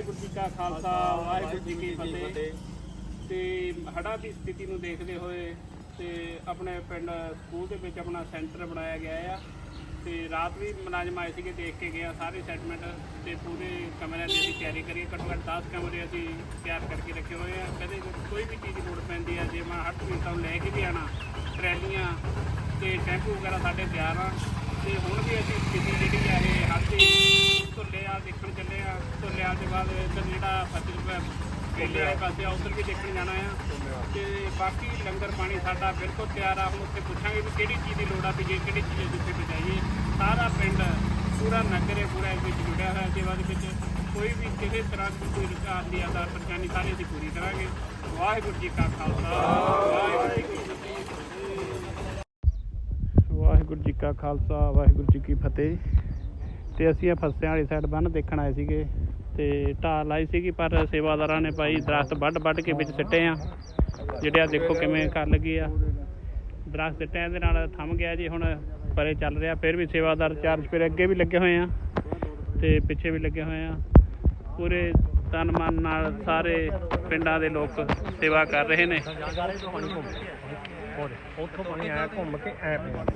ਵਾਹਿਗੁਰੂ ਜੀ ਕਾ ਖਾਲਸਾ, ਵਾਹਿਗੁਰੂ ਜੀ ਕੀ ਫਤਿਹ। ਤੇ ਹੜ੍ਹਾਂ ਦੀ ਸਥਿਤੀ ਨੂੰ ਦੇਖਦੇ ਹੋਏ ਤੇ ਆਪਣੇ ਪਿੰਡ, ਸਕੂਲ ਦੇ ਵਿੱਚ ਆਪਣਾ ਸੈਂਟਰ ਬਣਾਇਆ ਗਿਆ ਆ। ਤੇ ਰਾਤ ਵੀ ਮੁਲਾਜ਼ਮ ਆਏ ਸੀਗੇ, ਦੇਖ ਕੇ ਗਿਆ ਸਾਰੇ ਸੈਟਮੈਂਟ ਤੇ ਪੂਰੇ ਕਮਰਿਆਂ ਦੀ ਅਸੀਂ ਤਿਆਰੀ ਕਰੀਏ ਘੱਟੋ ਘੱਟ 10 ਕਮਰੇ ਅਸੀਂ ਤਿਆਰ ਕਰਕੇ ਰੱਖੇ ਹੋਏ ਆ। ਕਦੇ ਕੋਈ ਵੀ ਚੀਜ਼ ਲੋੜ ਪੈਂਦੀ ਆ, ਜੇ ਮੈਂ ਹੱਟ ਮਿੰਟਾਂ ਨੂੰ ਲੈ ਕੇ ਵੀ ਆਣਾ ਟਰੈਲੀਆਂ ਤੇ ਟੈਂਪੂ ਵਗੈਰਾ ਸਾਡੇ ਤਿਆਰ ਆ। ਤੇ ਹੁਣ ਵੀ ਅਸੀਂ ਸਥਿਤੀ ਜਿਹੜੀ ਆ ਇਹ ਹੱਥੀ ਧੁੱਲੇ ਆ ਦੇਖਣ ਚੱਲੇ ਆ ਦੇ ਬਾਅਦ ਇੱਧਰ ਜਿਹੜਾ ਫਤਿਹ ਵੇਲੇ ਵਾਲੇ ਪਾਸੇ ਆ, ਉੱਧਰ ਵੀ ਦੇਖਣ ਜਾਣਾ ਆ। ਤੇ ਬਾਕੀ ਲੰਗਰ ਪਾਣੀ ਸਾਡਾ ਬਿਲਕੁਲ ਤਿਆਰ ਆ। ਹੁਣ ਉੱਥੇ ਪੁੱਛਾਂਗੇ ਵੀ ਕਿਹੜੀ ਚੀਜ਼ ਦੀ ਲੋੜ ਆ, ਵੀ ਜੇ ਕਿਹੜੀ ਚੀਜ਼ ਅਸੀਂ ਉੱਥੇ ਪਹੁੰਚਾਈਏ। ਸਾਰਾ ਪਿੰਡ, ਪੂਰਾ ਨਗਰ ਹੈ, ਪੂਰਾ ਇਸ ਵਿੱਚ ਜੁੜਿਆ ਹੋਇਆ। ਜੇ ਬਾਅਦ ਵਿੱਚ ਕੋਈ ਵੀ ਕਿਸੇ ਤਰ੍ਹਾਂ ਦੀ ਕੋਈ ਰੁਕਾਵਟ ਦੀ ਆਦਾ ਪਰੇਸ਼ਾਨੀ ਸਾਰੀ ਅਸੀਂ ਪੂਰੀ ਕਰਾਂਗੇ। ਵਾਹਿਗੁਰੂ ਜੀ ਕਾ ਖਾਲਸਾ। ਵਾਹਿਗੁਰੂ ਜੀ ਕੀ ਫਤਿਹ ਵਾਹਿਗੁਰੂ ਜੀ ਕਾ ਖਾਲਸਾ, ਵਾਹਿਗੁਰੂ ਜੀ ਕੀ ਫਤਿਹ। ਤੇ ਅਸੀਂ ਇਹ ਫਸਿਆਂ ਵਾਲੀ ਸਾਈਡ ਬੰਨ ਦੇਖਣ ਆਏ ਸੀਗੇ। ਤੇ ਢਾਹ ਲਾਈ ਸੀਗੀ, ਪਰ ਸੇਵਾਦਾਰਾਂ ਨੇ ਭਾਈ ਦਰਖਤ ਵੱਢ ਵੱਢ ਕੇ ਵਿੱਚ ਸਿੱਟੇ ਆ। ਜਿਹੜੇ ਆ ਦੇਖੋ ਕਿਵੇਂ ਕਰ ਲੱਗੀ ਆ। ਦਰਖਤ ਸਿੱਟਿਆਂ ਦੇ ਨਾਲ ਥੰਮ ਗਿਆ ਜੀ, ਹੁਣ ਪਰੇ ਚੱਲ ਰਿਹਾ, ਫਿਰ ਵੀ ਸੇਵਾਦਾਰ ਚਾਰ ਚਪੇਰੇ ਅੱਗੇ ਵੀ ਲੱਗੇ ਹੋਏ ਆ ਤੇ ਪਿੱਛੇ ਵੀ ਲੱਗੇ ਹੋਏ ਆ। ਪੂਰੇ ਤਨ ਮਨ ਨਾਲ ਸਾਰੇ ਪਿੰਡਾਂ ਦੇ ਲੋਕ ਸੇਵਾ ਕਰ ਰਹੇ ਨੇ।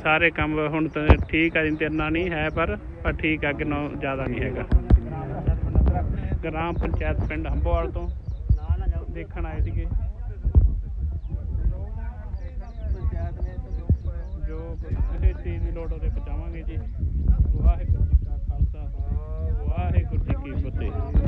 ਸਾਰੇ ਕੰਮ ਹੁਣ ਤਾਂ ਠੀਕ ਆ ਜੀ ਨਹੀਂ ਹੈ, ਪਰ ਪਰ ਠੀਕ ਆ ਕਿ ਨੋ ਜ਼ਿਆਦਾ ਨਹੀਂ ਹੈਗਾ। ਗ੍ਰਾਮ ਪੰਚਾਇਤ ਪਿੰਡ ਹੰਬੋਵਾਲ ਤੋਂ ਦੇਖਣ ਆਏ ਸੀਗੇ। ਜੋ ਕਿਸੇ ਚੀਜ਼ ਦੀ ਲੋੜ ਉਹਦੇ ਪਹੁੰਚਾਵਾਂਗੇ ਜੀ। ਵਾਹਿਗੁਰੂ